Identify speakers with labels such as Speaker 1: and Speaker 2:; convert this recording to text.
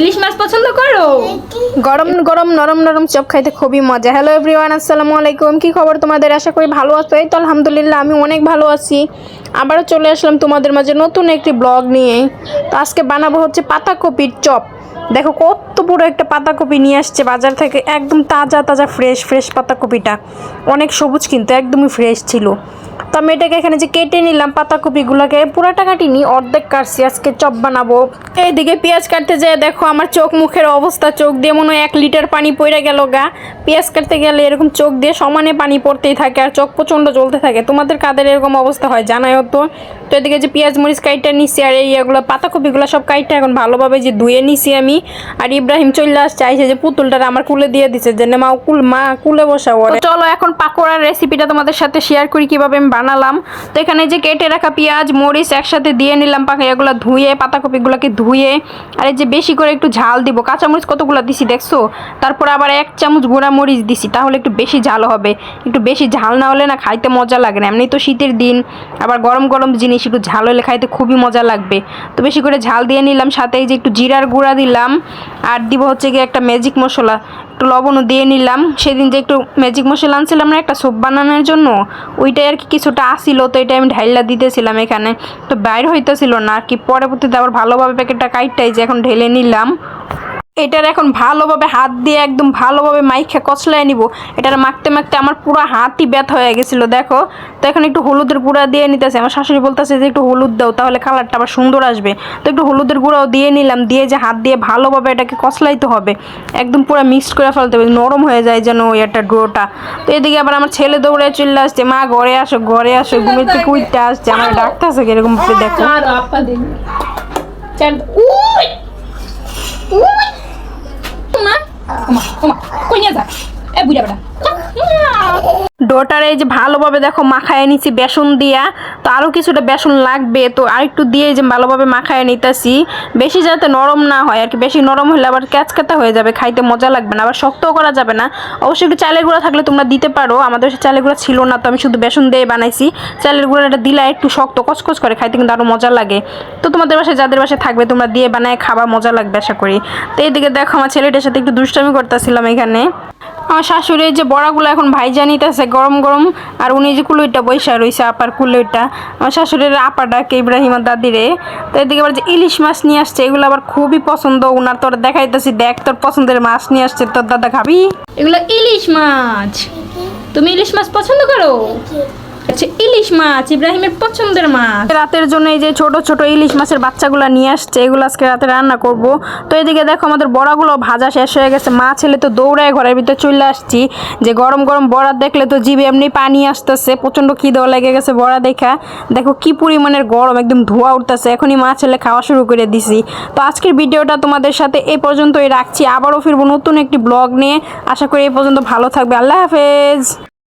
Speaker 1: ইলিশ মাছ পছন্দ করো?
Speaker 2: গরম গরম, নরম নরম চপ খাইতে খুবই মজা। হ্যালো এভরিওয়ান আসসালামু আলাইকুম। কি খবর তোমাদের? আশা করি ভালো আছো। এই তো আলহামদুলিল্লাহ, আমি অনেক ভালো আছি। আবারও চলে আসলাম তোমাদের মাঝে নতুন একটি ব্লগ নিয়ে। তো আজকে বানাবো হচ্ছে পাতাকপির চপ। দেখো কত বড় একটা পাতাকপি নিয়ে আসছে বাজার থেকে, একদম তাজা তাজা ফ্রেশ ফ্রেশ পাতাকপিটা। অনেক সবুজ কিন্তু একদমই ফ্রেশ ছিল। তো আমি এটাকে এখানে যে কেটে নিলাম পাতাকপিগুলোকে, পুরাটা কাটিনি, অর্ধেক কাটছি, আজকে চপ বানাবো। এইদিকে পেঁয়াজ কাটতে যেয়ে দেখো আমার চোখ মুখের অবস্থা, চোখ দিয়ে মনে হয় এক লিটার পানি পড়ে গেল গা। পেঁয়াজ কাটতে গেলে এরকম চোখ দিয়ে সমানে পানি পড়তেই থাকে আর চোখ প্রচণ্ড জ্বলতে থাকে। তোমাদের কাদের এরকম অবস্থা হয় জানাইও তো তো এদিকে যে পেঁয়াজ, মরিচ কাইটা নিছি আর এই এগুলো পাতাকপিগুলো সব কাইটা এখন ভালোভাবে যে ধুয়ে নিছি আমি। আর ইব্রাহিম চলে আসছে, আইসে যে পুতুলটা আমার কুলে দিয়ে দিছে, যে মা কুল, মা কুলে বসা ওরে। চলো এখন পাকোড়ার রেসিপিটা তোমাদের সাথে শেয়ার করি, কীভাবে আমি বানালাম। তো এখানে যে কেটে রাখা পেঁয়াজ, মরিচ একসাথে দিয়ে নিলাম পাকা, এগুলো ধুয়ে, পাতাকপিগুলোকে ধুয়ে, আর এই যে বেশি করে একটু ঝাল দিব। কাঁচামরিচ কতগুলো দিছি দেখছ? তারপর আবার এক চামচ গুঁড়া মরিচ দিছি, তাহলে একটু বেশি ঝাল হবে। একটু বেশি ঝাল না হলে না খাইতে মজা লাগে না। এমনি তো শীতের দিন, আবার গরম গরম জিনিস, একটু ঝাল হলে খাইতে খুবই মজা লাগবে। তো বেশি করে ঝাল দিয়ে নিলাম, সাথে যে একটু জিরার গুঁড়া দিলাম, আর দিব হচ্ছে গিয়ে একটা ম্যাজিক মশলা। একটু লবণও দিয়ে নিলাম। সেদিন যে একটু ম্যাজিক মশলা আনছিলাম না, একটা স্যুপ বানানোর জন্য, ওইটাই আর কি কিছুটা আসিল তো এটা আমি ঢাইলা দিতেছিলাম এখানে। তো বাইর হইতেছিল না, আর কি পরবর্তীতে আবার ভালোভাবে প্যাকেটটা কাইটটাই যে এখন ঢেলে নিলাম। এটার এখন ভালোভাবে হাত দিয়ে একদম ভালোভাবে মাইখা কচলায় নিব। এটার মাখতে মাখতে আমার পুরো হাতই ব্যথা হয়ে গেছিল দেখো। তো এখন একটু হলুদের গুঁড়া দিয়ে নিতেছে। আমার শাশুড়ি বলতেছে যে একটু হলুদ দাও তাহলে কালারটা আবার সুন্দর আসবে। তো একটু হলুদের গুঁড়াও দিয়ে নিলাম দিয়ে যে হাত দিয়ে ভালোভাবে এটাকে কচলাইতে হবে একদম পুরো মিক্সড করে ফেলতে হবে নরম হয়ে যায় যেন ওই একটা ডোটা। তো এদিকে আবার আমার ছেলে দৌড়ে চলে আসছে মা ঘরে আসো ঘরে আসো ঘুমের থেকে উঠতে আসছে। আমার ডাকতেছে কীরকম দেখো।
Speaker 1: ওমা ওমা কই নিয়ে যা এ বুড়া বেটা
Speaker 2: ডোটারে এই যে ভালোভাবে দেখো মাখায় নিছি বেসন দিয়া। তো আরও কিছুটা বেসন লাগবে। তো আর একটু দিয়ে যে ভালোভাবে মাখায় নিতেছি। বেশি যাতে নরম না হয়, আর কি বেশি নরম হলে আবার ক্যাচকাতা হয়ে যাবে, খাইতে মজা লাগবে না, আবার শক্তও করা যাবে না। অবশ্যই একটু চালের গুঁড়া থাকলে তোমরা দিতে পারো, আমাদের চালের গুঁড়া ছিল না, তো আমি শুধু বেসন দিয়ে বানাইছি। চালের গুঁড়াটা দিলে একটু শক্ত কচকচ করে, খাইতে কিন্তু আরও মজা লাগে। তো তোমাদের বাসায় যাদের বাসায় থাকবে, তোমরা দিয়ে বানায় খাবা, মজা লাগবে আশা করি। তো এইদিকে দেখো, আমার ছেলেটার সাথে একটু দুষ্টামি করতেছিলাম এখানে। আমার শাশুড়ি এই যে বড়াগুলো এখন ভাইজা নিতেছে গরম গরম আর উনি যে কুলুইটা বৈশা রয়েছে আপার কুলুইটা আমার শাশুড়ির আপা ডাকে ইব্রাহিম দাদিরে। তো এদিকে আবার যে ইলিশ মাছ নিয়ে আসছে এগুলো আবার খুবই পছন্দ। ওনার তোর দেখাইতেছি দেখ তোর পছন্দের মাছ নিয়ে আসছে তোর দাদা খাবি।
Speaker 1: এগুলো ইলিশ মাছ। তুমি ইলিশ মাছ পছন্দ করো? আচ্ছা ইলিশ মাছ, ইব্রাহিমের পছন্দের মাছ।
Speaker 2: রাতের জন্য এই যে ছোট ছোট ইলিশ মাছের বাচ্চাগুলো নিয়ে আসছে, এগুলো আজকে রাতে রান্না করব। তো এদিকে দেখো আমাদের বড়াগুলো ভাজা শেষ হয়ে গেছে। মা ছেলে তো দৌড়ায় ঘরের ভিতরে চলে আসছি। যে গরম গরম বড়া দেখলে তো জিভে এমনি পানি আসতেছে। প্রচণ্ড খিদেও লেগে গেছে বড়া দেখা। দেখো কি পরিমাণের গরম, একদম ধোয়া উঠতেছে। এখনই মা ছেলে খাওয়া শুরু করে দিছি। তো আজকের ভিডিওটা তোমাদের সাথে এই পর্যন্তই রাখছি। আবারও ফিরবো নতুন একটি ব্লগ নিয়ে। আশা করি এই পর্যন্ত ভালো থাকবে। আল্লাহ হাফেজ।